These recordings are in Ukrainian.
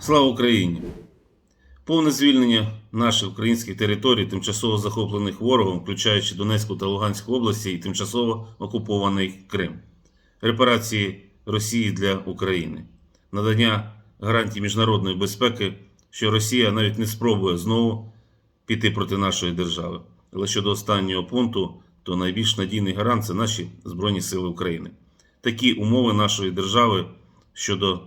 Слава Україні! Повне звільнення наших українських територій, тимчасово захоплених ворогом, включаючи Донецьку та Луганську області і тимчасово окупований Крим, репарації Росії для України, надання гарантій міжнародної безпеки, що Росія навіть не спробує знову піти проти нашої держави. Але щодо останнього пункту, то найбільш надійний гарант це наші Збройні Сили України. Такі умови нашої держави щодо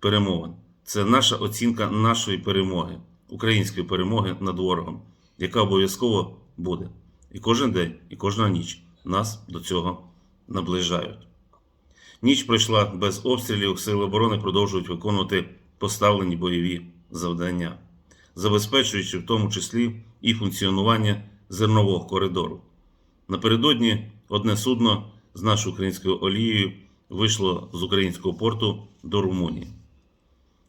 перемовин. Це наша оцінка нашої перемоги, української перемоги над ворогом, яка обов'язково буде. І кожен день, і кожна ніч нас до цього наближають. Ніч пройшла без обстрілів, сили оборони продовжують виконувати поставлені бойові завдання, забезпечуючи в тому числі і функціонування зернового коридору. Напередодні одне судно з нашою українською олією вийшло з українського порту до Румунії.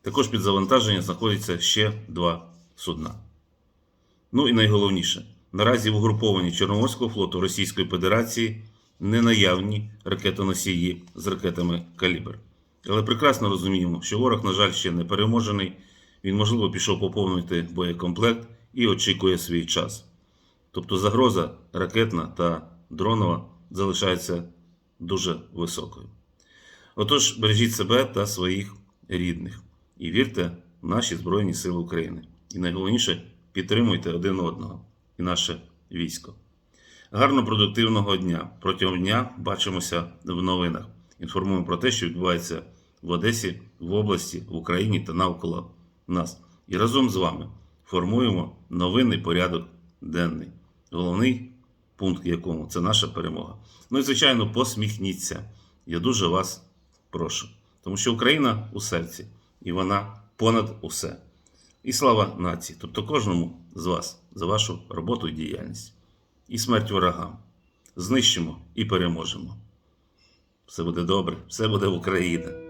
Також під завантаження знаходяться ще два судна. Ну і найголовніше, наразі в угрупованні Чорноморського флоту Російської Федерації не наявні ракетоносії з ракетами Калібр. Але прекрасно розуміємо, що ворог, на жаль, ще не переможений. Він, можливо, пішов поповнити боєкомплект і очікує свій час. Тобто загроза ракетна та дронова залишається дуже високою. Отож, бережіть себе та своїх рідних і вірте в наші Збройні Сили України. І найголовніше підтримуйте один одного і наше військо. Гарно продуктивного дня. Протягом дня бачимося в новинах. Інформуємо про те, що відбувається в Одесі, в області, в Україні та навколо нас. І разом з вами формуємо новинний порядок денний. Головний пункт якому це наша перемога. Ну і звичайно, посміхніться. Я дуже вас прошу. Тому що Україна у серці, і вона понад усе. І слава нації, тобто кожному з вас за вашу роботу і діяльність. І смерть ворогам. Знищимо і переможемо. Все буде добре, все буде Україна.